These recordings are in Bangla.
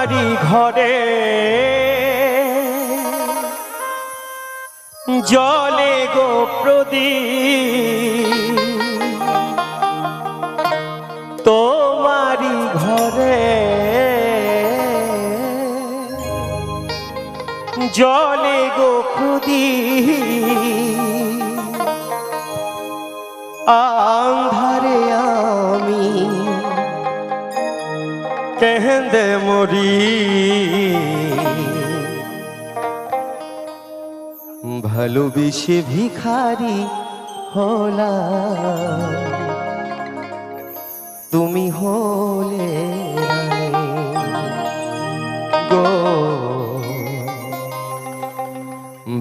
তোমারই ঘরে। জলে গো তোমারই ঘরে। জলে গো প্রদীপ আন্ধারে আমি কেহেন্দে মরি। ভালোবেসে ভিখারি হলা। তুমি হলে গো।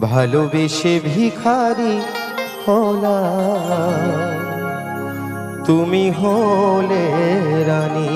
ভালোবেসে ভিখারি হলা। তুমি হলে রানী।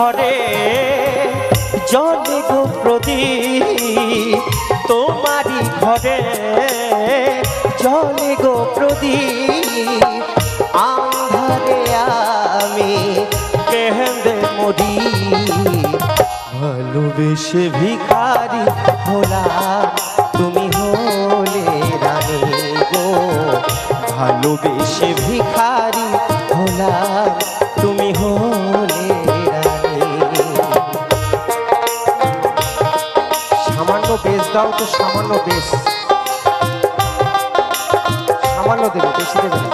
ঘরে জলে গো প্রদীপ তোমারই ঘরে জলে গো প্রদীপ আন্ধারে আমি কেহেন্দে মরি। ভালোবেসে ভিখারি হলা তুমি হলে রানী গো। ভালোবেসে ভিখারি হলা দাও তো সামান্য বেশ সামান্য দেবে বেশি দেবে না।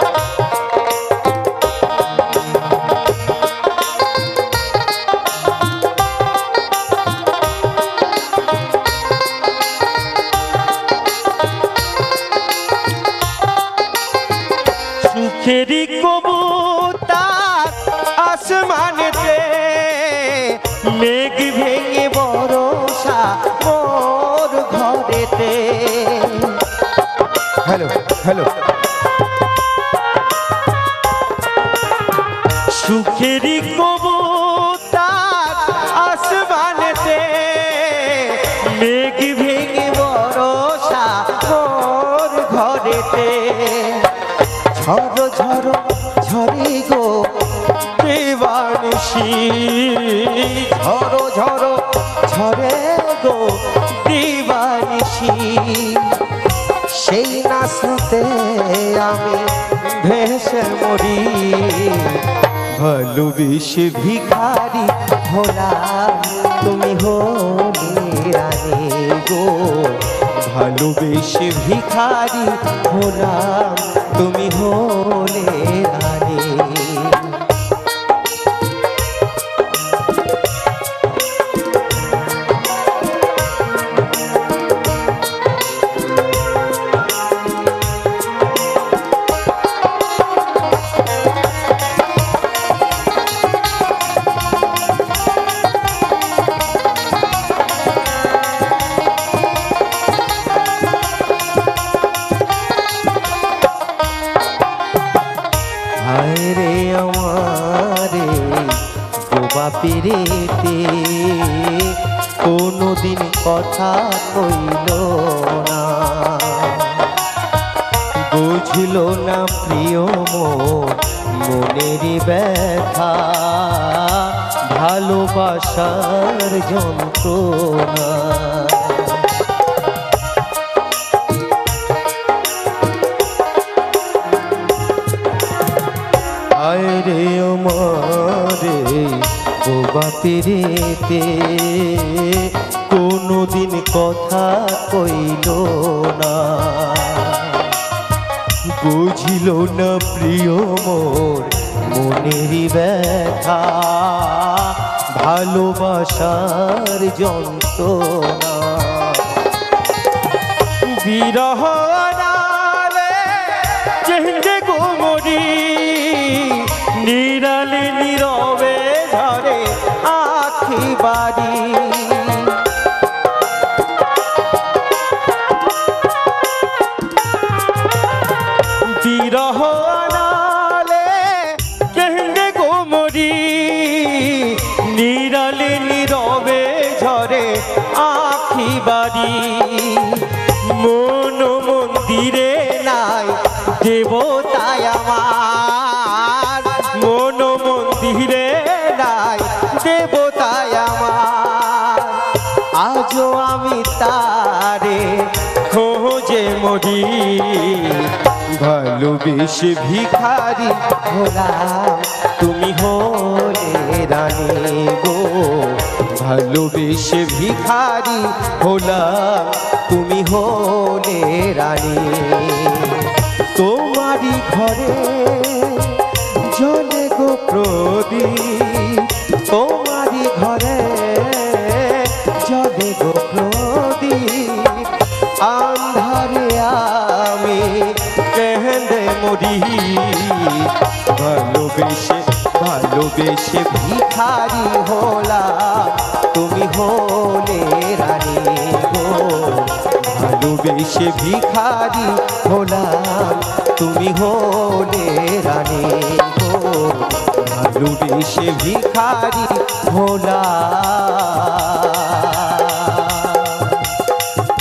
সুখেরই কবুতার আসমানেতে হ্যালো হ্যালো মোর ঘরেতে। ঝড় ঝড় ঝরে গো দেবানসি ঝড় ঝড় ঝরে গো নাচতে আমি ভেসে মরি। ভালোবেসে ভিখারি ভোলা, তুমি হো রানী গো। ভালোবেসে ভিখারি ভোলা, তুমি হলে রানী পেরেতে কোনোদিন কথা কইল না। বুঝল না প্রিয় মন, মনের ব্যথা, ভালোবাসার যন্ত্রণা। আয় রে আমারে বোবা পেরেতে কোনোদিন কথা কইল না। বুঝিল না প্রিয় মোর মনের ব্যথা, ভালোবাসার যন্ত্রণা। বিরহ নালে চেহরে গোমরি আখি বাড়ি। মন মন্দিরে নাই দেবতায় আমার। মন মন্দিরে নাই দেবতায় আমার। আজও আমি তারে খোঁজে মরি ভালোবেসে ভিখারি। হলাম তুমি হলে রানী গো। ভালোবেসে ভিখারি হলাম। তুমি হলে রানী। তোমারই ঘরে জলে গো প্রদীপ। ভালোবেসে ভিখারি হলাম তুমি হলে রানী গো। ভালোবেসে ভিখারি হলাম তুমি হলে রানী গো। ভালোবেসে ভিখারি হলাম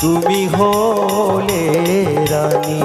তুমি হলে রানী